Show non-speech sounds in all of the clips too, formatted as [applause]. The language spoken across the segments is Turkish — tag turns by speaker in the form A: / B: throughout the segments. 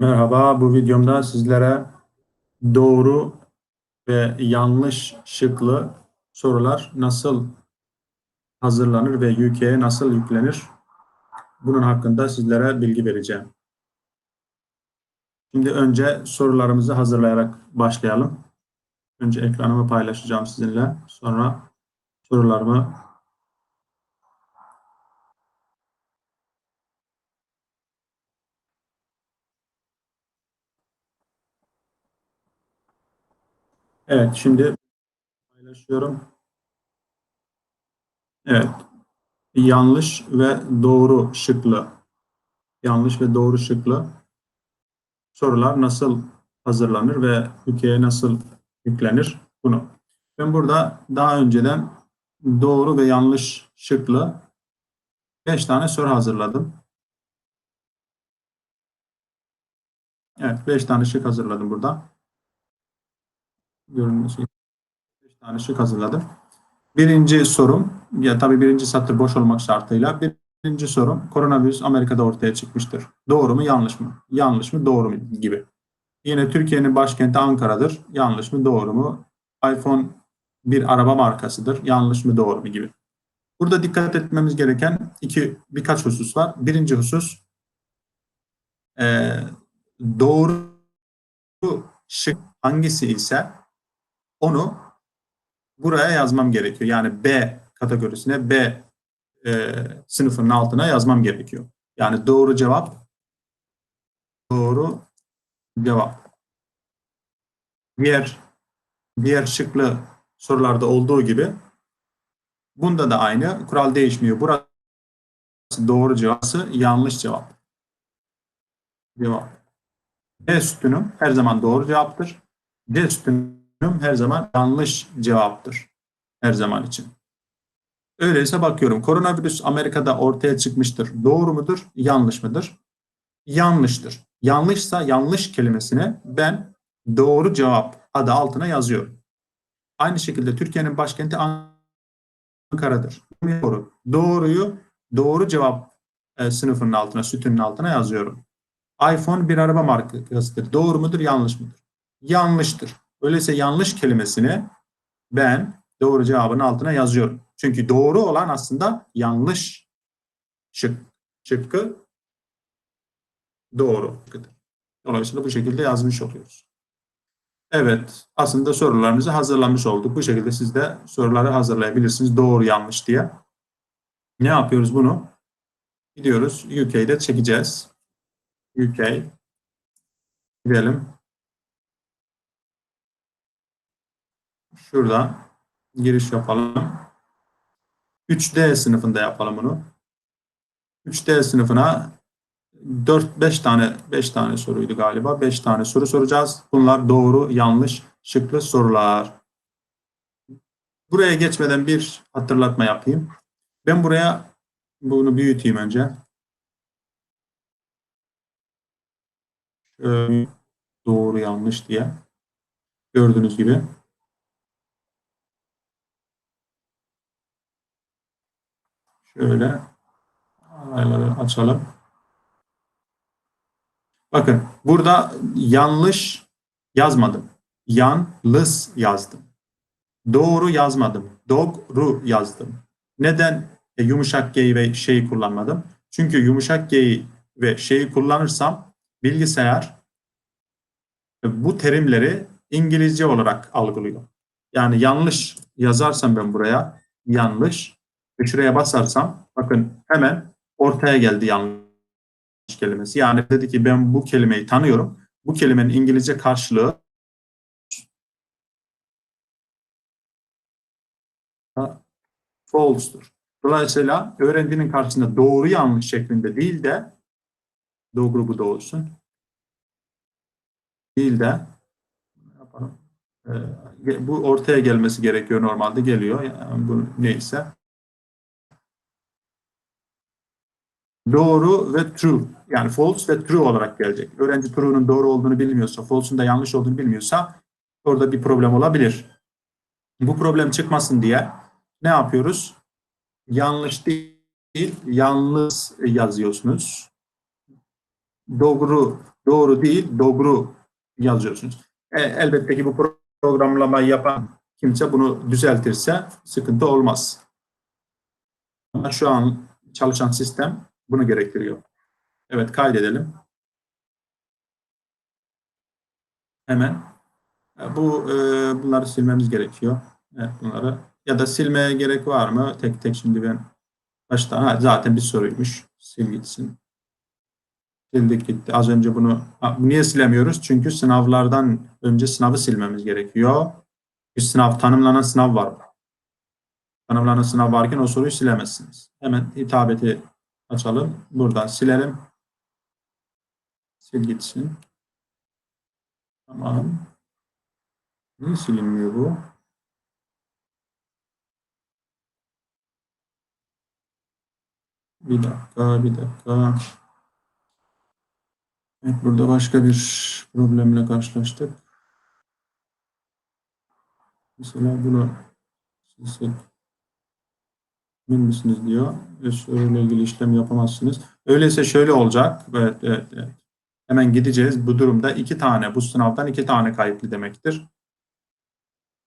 A: Merhaba, bu videomda sizlere doğru ve yanlış şıklı sorular nasıl hazırlanır ve UK'ye nasıl yüklenir? Bunun hakkında sizlere bilgi vereceğim. Şimdi önce sorularımızı hazırlayarak başlayalım. Önce ekranımı paylaşacağım sizinle. Sonra sorularımı Evet, şimdi paylaşıyorum. Evet. Yanlış ve doğru şıklı. Yanlış ve doğru şıklı sorular nasıl hazırlanır ve ülkeye nasıl yüklenir bunu. Ben burada daha önceden doğru ve yanlış şıklı 5 tane soru hazırladım. Evet, 5 tane şık hazırladım burada. Görünmesi 5 tane şık hazırladım. Birinci sorum, ya tabii birinci satır boş olmak şartıyla. Birinci sorum, koronavirüs Amerika'da ortaya çıkmıştır. Doğru mu, yanlış mı? Yanlış mı, doğru mu gibi. Yine Türkiye'nin başkenti Ankara'dır. Yanlış mı, doğru mu? iPhone bir araba markasıdır. Yanlış mı, doğru mu gibi. Burada dikkat etmemiz gereken iki birkaç husus var. Birinci husus, e, doğru şık hangisi ise onu buraya yazmam gerekiyor. Yani B kategorisine B e, sınıfının altına yazmam gerekiyor. Yani doğru cevap doğru cevap. Diğer diğer şıklı sorularda olduğu gibi bunda da aynı. Kural değişmiyor. Burası doğru cevapsı yanlış cevap. Cevap. B sütunum her zaman doğru cevaptır. C sütunum her zaman yanlış cevaptır. Her zaman için. Öyleyse bakıyorum. Koronavirüs Amerika'da ortaya çıkmıştır. Doğru mudur? Yanlış mıdır? Yanlıştır. Yanlışsa yanlış kelimesini ben doğru cevap adı altına yazıyorum. Aynı şekilde Türkiye'nin başkenti Ankara'dır. Doğru. Doğruyu doğru cevap e, sınıfının altına, sütunun altına yazıyorum. iPhone bir araba markasıdır. Doğru mudur, yanlış mıdır? Yanlıştır. Öyleyse yanlış kelimesini ben doğru cevabın altına yazıyorum. Çünkü doğru olan aslında yanlış şık, şıkkı doğru. Dolayısıyla bu şekilde yazmış oluyoruz. Evet, aslında sorularımızı hazırlamış olduk. Bu şekilde siz de soruları hazırlayabilirsiniz doğru yanlış diye. Ne yapıyoruz bunu? Gidiyoruz UK'de çekeceğiz. UK gidelim. Şuradan giriş yapalım. 3D sınıfında yapalım bunu. 3D sınıfına 4-5 tane 5 tane soruydu galiba. 5 tane soru soracağız. Bunlar doğru, yanlış, şıklı sorular. Buraya geçmeden bir hatırlatma yapayım. Ben buraya bunu büyüteyim önce. Şöyle doğru yanlış diye. Gördüğünüz gibi. Şöyle alayları açalım. Bakın burada yanlış yazmadım. Yanlış yazdım. Doğru yazmadım. Doğru yazdım. Neden e, yumuşak G'yi ve şeyi kullanmadım? Çünkü yumuşak G'yi ve şeyi kullanırsam bilgisayar bu terimleri İngilizce olarak algılıyor. Yani yanlış yazarsam ben buraya yanlış ve şuraya basarsam bakın hemen ortaya geldi yanlış kelimesi. Yani dedi ki ben bu kelimeyi tanıyorum. Bu kelimenin İngilizce karşılığı false'dur. Dolayısıyla öğrencinin karşısında doğru yanlış şeklinde değil de doğru bu da olsun. Değil de yapalım. Ee, bu ortaya gelmesi gerekiyor normalde geliyor. Yani bu neyse. Doğru ve true yani false ve true olarak gelecek. Öğrenci true'nun doğru olduğunu bilmiyorsa, false'un da yanlış olduğunu bilmiyorsa orada bir problem olabilir. Bu problem çıkmasın diye ne yapıyoruz? Yanlış değil, yanlış yazıyorsunuz. Doğru, Doğru değil, doğru yazıyorsunuz. E, elbette ki bu programlamayı yapan kimse bunu düzeltirse sıkıntı olmaz. Ama şu an çalışan sistem bunu gerektiriyor. Evet kaydedelim. Hemen. E, Bu e, bunları silmemiz gerekiyor. Evet bunları ya da silmeye gerek var mı? Tek tek şimdi ben baştan ha, zaten bir soruymuş. Sil gitsin. Sildik gitti. Az önce bunu ha, niye silemiyoruz? Çünkü sınavlardan önce sınavı silmemiz gerekiyor. Bir sınav tanımlanan sınav var. Tanımlanan sınav varken o soruyu silemezsiniz. Hemen hitabeti açalım. Buradan silelim. Sil gitsin. Tamam. Niye silinmiyor bu? Bir dakika, bir dakika. Evet, burada başka bir problemle karşılaştık. Mesela bunu silsek emin misiniz diyor. Soruyla ilgili işlem yapamazsınız. Öyleyse şöyle olacak. Evet, evet, evet. Hemen gideceğiz. Bu durumda iki tane, bu sınavdan iki tane kayıtlı demektir.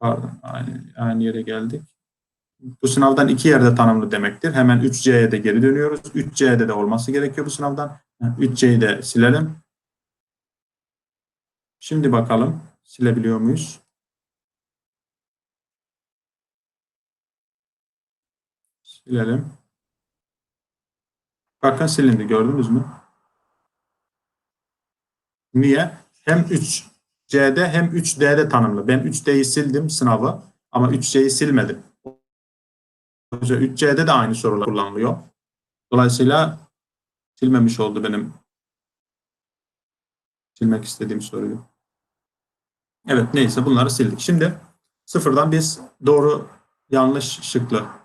A: Pardon, aynı, aynı yere geldik. Bu sınavdan iki yerde tanımlı demektir. Hemen 3C'ye de geri dönüyoruz. 3C'de de olması gerekiyor bu sınavdan. 3C'yi de silelim. Şimdi bakalım silebiliyor muyuz? Silelim. Bakın silindi gördünüz mü? Niye? Hem 3C'de hem 3D'de tanımlı. Ben 3D'yi sildim sınavı ama 3C'yi silmedim. 3C'de de aynı sorular kullanılıyor. Dolayısıyla silmemiş oldu benim silmek istediğim soruyu. Evet neyse bunları sildik. Şimdi sıfırdan biz doğru yanlış şıklı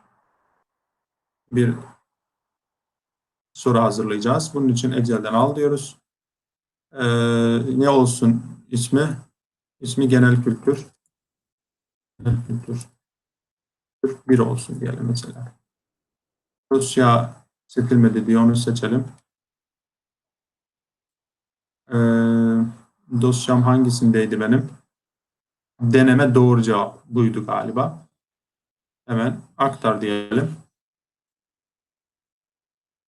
A: bir soru hazırlayacağız. Bunun için Excel'den al diyoruz. Ee, ne olsun ismi? İsmi genel kültür. Genel kültür. 41 olsun diyelim mesela. Dosya seçilmedi diye onu seçelim. Ee, dosyam hangisindeydi benim? Deneme doğru cevap buydu galiba. Hemen aktar diyelim.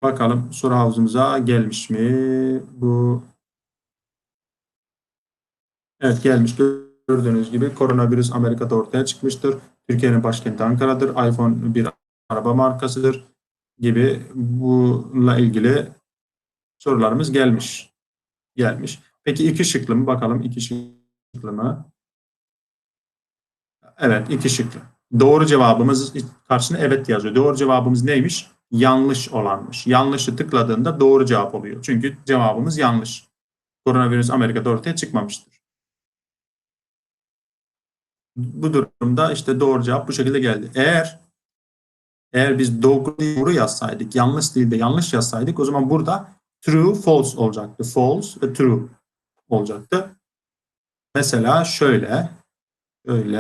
A: Bakalım soru havuzumuza gelmiş mi? Bu Evet gelmiş. Gördüğünüz gibi koronavirüs Amerika'da ortaya çıkmıştır. Türkiye'nin başkenti Ankara'dır. iPhone bir araba markasıdır gibi bununla ilgili sorularımız gelmiş. Gelmiş. Peki iki şıklı mı? Bakalım iki şıklı mı? Evet iki şıklı. Doğru cevabımız karşısına evet yazıyor. Doğru cevabımız neymiş? Yanlış olanmış. Yanlışı tıkladığında doğru cevap oluyor. Çünkü cevabımız yanlış. Koronavirüs Amerika'da ortaya çıkmamıştır. Bu durumda işte doğru cevap bu şekilde geldi. Eğer eğer biz doğru yazsaydık, yanlış değil de yanlış yazsaydık o zaman burada true, false olacaktı. False ve true olacaktı. Mesela şöyle şöyle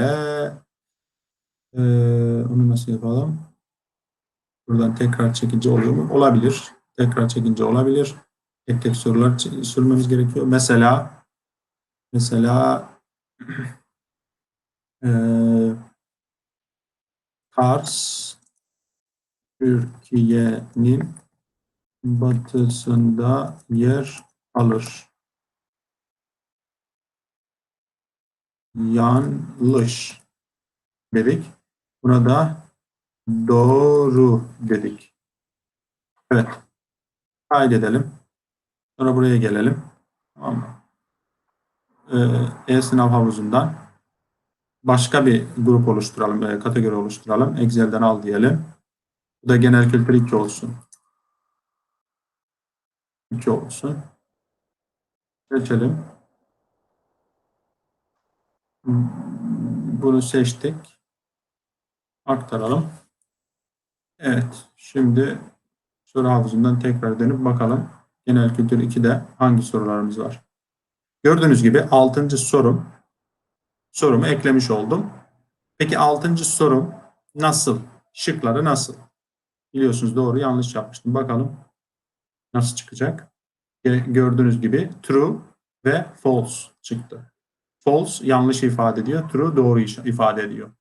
A: ee, onu nasıl yapalım? Buradan tekrar çekince oluyor mu? Olabilir. Tekrar çekince olabilir. Tek tek sorular sürmemiz gerekiyor. Mesela mesela [clears throat] ee, Kars Türkiye'nin batısında yer alır. Yanlış dedik. Buna da doğru dedik. Evet. Kaydedelim. Sonra buraya gelelim. Tamam mı? Ee, E-sınav havuzundan başka bir grup oluşturalım, e, kategori oluşturalım. Excel'den al diyelim. Bu da genel kültür 2 olsun. 2 olsun. Seçelim. Bunu seçtik. Aktaralım. Evet. Şimdi soru havuzundan tekrar dönüp bakalım. Genel kültür 2'de hangi sorularımız var? Gördüğünüz gibi 6. sorum sorumu eklemiş oldum. Peki 6. sorum nasıl? Şıkları nasıl? Biliyorsunuz doğru yanlış yapmıştım. Bakalım nasıl çıkacak. Gördüğünüz gibi true ve false çıktı. False yanlış ifade ediyor. True doğru ifade ediyor.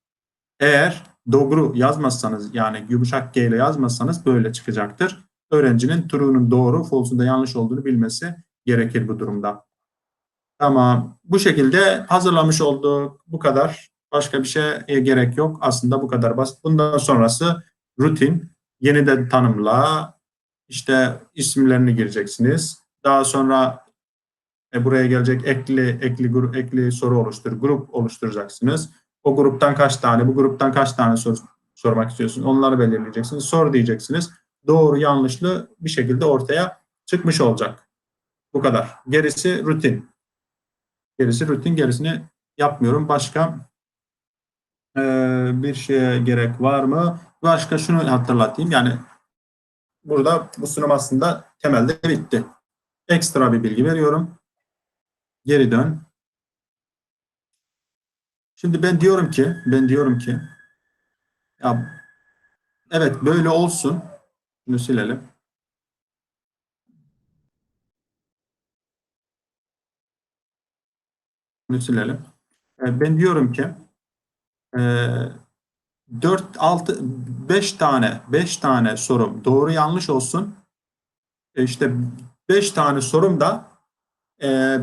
A: Eğer doğru yazmazsanız yani yumuşak G ile yazmazsanız böyle çıkacaktır. Öğrencinin true'nun doğru, false'un da yanlış olduğunu bilmesi gerekir bu durumda. Tamam. Bu şekilde hazırlamış olduk. Bu kadar. Başka bir şeye gerek yok. Aslında bu kadar basit. Bundan sonrası rutin. Yeniden tanımla. İşte isimlerini gireceksiniz. Daha sonra e, buraya gelecek ekli ekli ekli soru oluştur. Grup oluşturacaksınız. O gruptan kaç tane, bu gruptan kaç tane soru sormak istiyorsunuz? Onları belirleyeceksiniz. Sor diyeceksiniz. Doğru yanlışlı bir şekilde ortaya çıkmış olacak. Bu kadar. Gerisi rutin. Gerisi rutin. Gerisini yapmıyorum. Başka e, bir şeye gerek var mı? Başka şunu hatırlatayım. Yani burada bu sunum aslında temelde bitti. Ekstra bir bilgi veriyorum. Geri dön. Şimdi ben diyorum ki, ben diyorum ki ya evet böyle olsun. Şunu silelim. Şunu silelim. E, Ben diyorum ki e, 4, 6, 5 tane 5 tane sorum doğru yanlış olsun. E işte 5 tane sorum da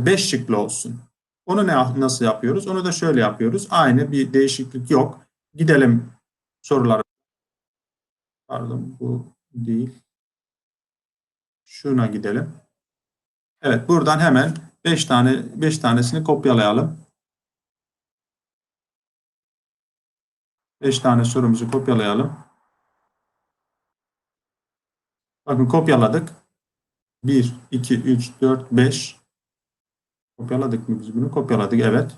A: 5 şıklı olsun. Onu ne nasıl yapıyoruz? Onu da şöyle yapıyoruz. Aynı bir değişiklik yok. Gidelim sorulara. Pardon bu değil. Şuna gidelim. Evet buradan hemen 5 tane 5 tanesini kopyalayalım. 5 tane sorumuzu kopyalayalım. Bakın kopyaladık. 1, 2, 3, 4, 5. Kopyaladık mı biz bunu? Kopyaladık evet.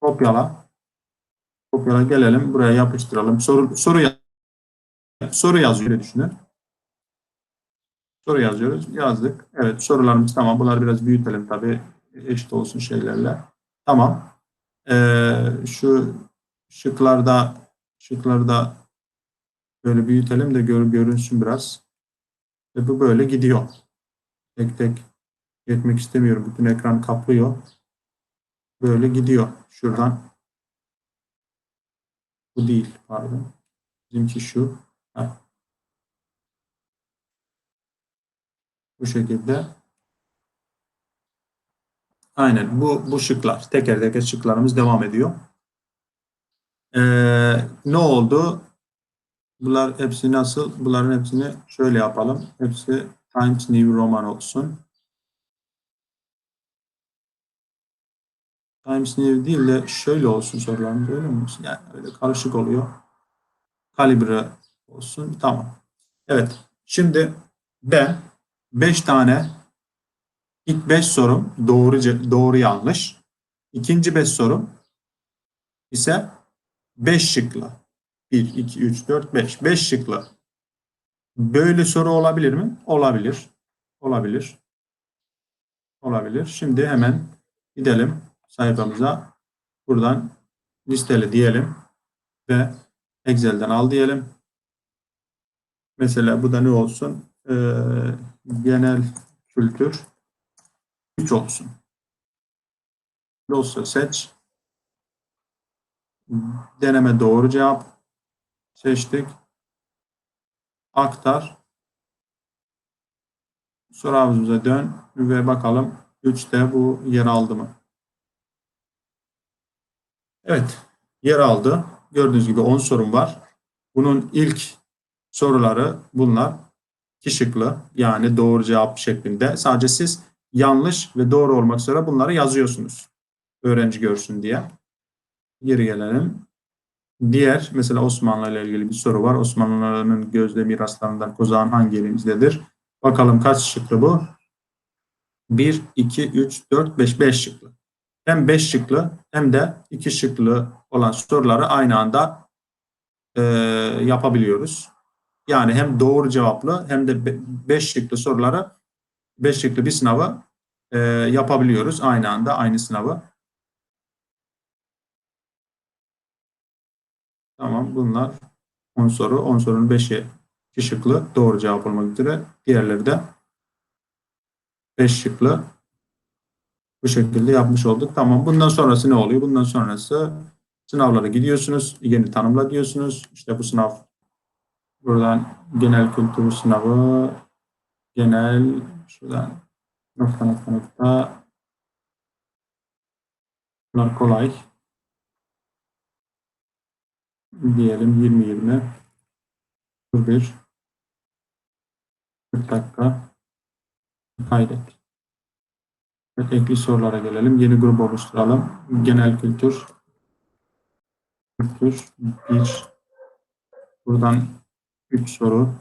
A: Kopyala. Kopyala gelelim buraya yapıştıralım. Soru soru soru yazıyor düşünün. Soru yazıyoruz. Yazdık. Evet sorularımız tamam. Bunları biraz büyütelim tabii. Eşit olsun şeylerle. Tamam. Ee, şu şıklarda şıklarda böyle büyütelim de gör, görünsün biraz. Ve bu böyle gidiyor. Tek tek etmek istemiyorum. Bütün ekran kaplıyor. Böyle gidiyor. Şuradan. Bu değil. Pardon. Bizimki şu. Heh. Bu şekilde. Aynen. Bu, bu şıklar. Teker teker şıklarımız devam ediyor. Ee, ne oldu? Bunlar hepsi nasıl? Bunların hepsini şöyle yapalım. Hepsi Times New Roman olsun. Times New değil de şöyle olsun sorularımız öyle mi? Yani öyle karışık oluyor. Kalibre olsun. Tamam. Evet. Şimdi ben 5 tane ilk 5 sorum doğru doğru yanlış. İkinci 5 sorum ise 5 şıklı. 1, 2, 3, 4, 5. 5 şıklı. Böyle soru olabilir mi? Olabilir. Olabilir. Olabilir. Şimdi hemen gidelim sayfamıza. Buradan listele diyelim ve Excel'den al diyelim. Mesela bu da ne olsun? Ee, genel kültür 3 olsun. Dosya seç. Deneme doğru cevap seçtik. Aktar. Soru havuzumuza dön ve bakalım 3'te bu yer aldı mı? Evet, yer aldı. Gördüğünüz gibi 10 sorum var. Bunun ilk soruları bunlar. İki yani doğru cevap şeklinde. Sadece siz yanlış ve doğru olmak üzere bunları yazıyorsunuz. Öğrenci görsün diye. Geri gelelim. Diğer mesela Osmanlı ile ilgili bir soru var. Osmanlıların gözde miraslarından kozağın hangi elimizdedir? Bakalım kaç şıklı bu? 1, 2, 3, 4, 5. 5 şıklı. Hem 5 şıklı hem de 2 şıklı olan soruları aynı anda e, yapabiliyoruz. Yani hem doğru cevaplı hem de 5 şıklı soruları 5 şıklı bir sınavı e, yapabiliyoruz aynı anda aynı sınavı. Tamam bunlar 10 soru. 10 sorunun 5'i 2 şıklı doğru cevap olmak üzere. Diğerleri de 5 şıklı Bu şekilde yapmış olduk. Tamam. Bundan sonrası ne oluyor? Bundan sonrası sınavlara gidiyorsunuz. Yeni tanımla diyorsunuz. İşte bu sınav buradan genel kültür sınavı genel şuradan nokta nokta nokta bunlar kolay diyelim 20-20 1 40 dakika kaydet. Evet, ekli sorulara gelelim. Yeni grup oluşturalım. Genel kültür kültür 1 buradan 3 soru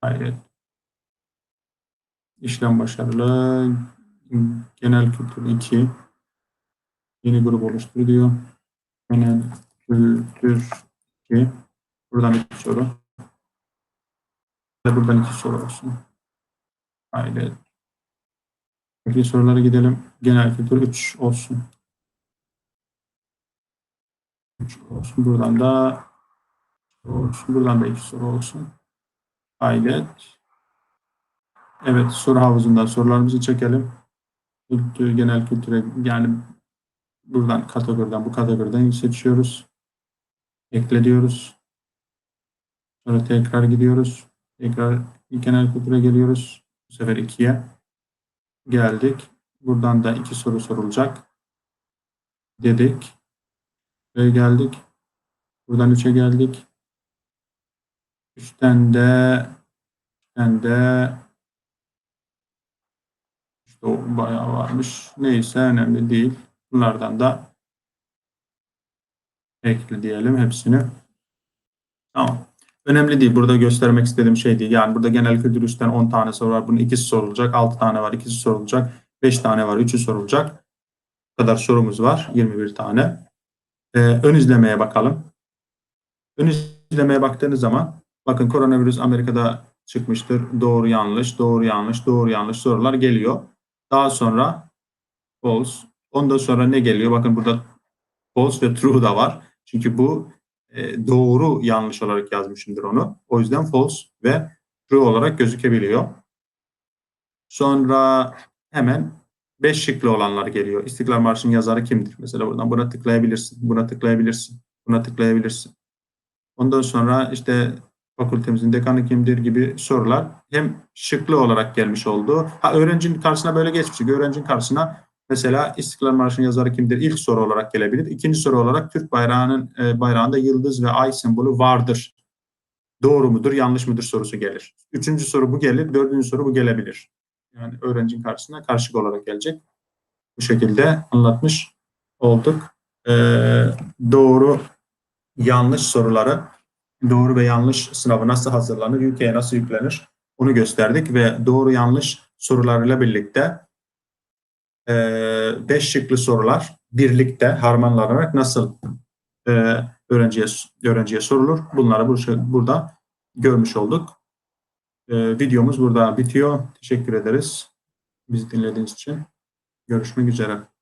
A: kaydet. İşlem başarılı. Genel kültür 2 yeni grup oluştur diyor. Genel kültür 2 buradan 2 soru buradan 2 soru olsun. Kaydet. Peki sorulara gidelim. Genel kültür 3 olsun. 3 olsun. Buradan da olsun. Buradan da 2 soru olsun. Kaydet. Evet soru havuzundan sorularımızı çekelim. Genel kültüre yani buradan kategoriden bu kategoriden seçiyoruz. Ekle diyoruz. Sonra tekrar gidiyoruz. Tekrar genel kültüre geliyoruz. Bu sefer 2'ye geldik. Buradan da iki soru sorulacak. Dedik. Ve geldik. Buradan 3'e geldik. 3'ten de 3'ten de işte o bayağı varmış. Neyse önemli değil. Bunlardan da ekle diyelim hepsini. Tamam. Önemli değil. Burada göstermek istediğim şey değil. Yani burada genel kültür 3'ten 10 tane soru var. Bunun ikisi sorulacak. 6 tane var. ikisi sorulacak. 5 tane var. 3'ü sorulacak. Bu kadar sorumuz var. 21 tane. Ee, ön izlemeye bakalım. Ön izlemeye baktığınız zaman bakın koronavirüs Amerika'da çıkmıştır. Doğru yanlış, doğru yanlış, doğru yanlış sorular geliyor. Daha sonra false. Ondan sonra ne geliyor? Bakın burada false ve true da var. Çünkü bu e, doğru yanlış olarak yazmışımdır onu. O yüzden false ve true olarak gözükebiliyor. Sonra hemen 5 şıklı olanlar geliyor. İstiklal Marşı'nın yazarı kimdir? Mesela buradan buna tıklayabilirsin, buna tıklayabilirsin, buna tıklayabilirsin. Ondan sonra işte fakültemizin dekanı kimdir gibi sorular hem şıklı olarak gelmiş oldu. Ha öğrencinin karşısına böyle geçmiştik. Öğrencinin karşısına Mesela İstiklal Marşı'nın yazarı kimdir? İlk soru olarak gelebilir. İkinci soru olarak Türk bayrağının e, bayrağında yıldız ve ay sembolü vardır. Doğru mudur, yanlış mıdır sorusu gelir. Üçüncü soru bu gelir, dördüncü soru bu gelebilir. Yani öğrencinin karşısına karşılık olarak gelecek. Bu şekilde anlatmış olduk. Ee, doğru, yanlış soruları, doğru ve yanlış sınavı nasıl hazırlanır, ülkeye nasıl yüklenir onu gösterdik ve doğru yanlış sorularıyla birlikte e, beş şıklı sorular birlikte harmanlanarak nasıl e, öğrenciye öğrenciye sorulur? Bunları bu, burada görmüş olduk. E, videomuz burada bitiyor. Teşekkür ederiz. Bizi dinlediğiniz için. Görüşmek üzere.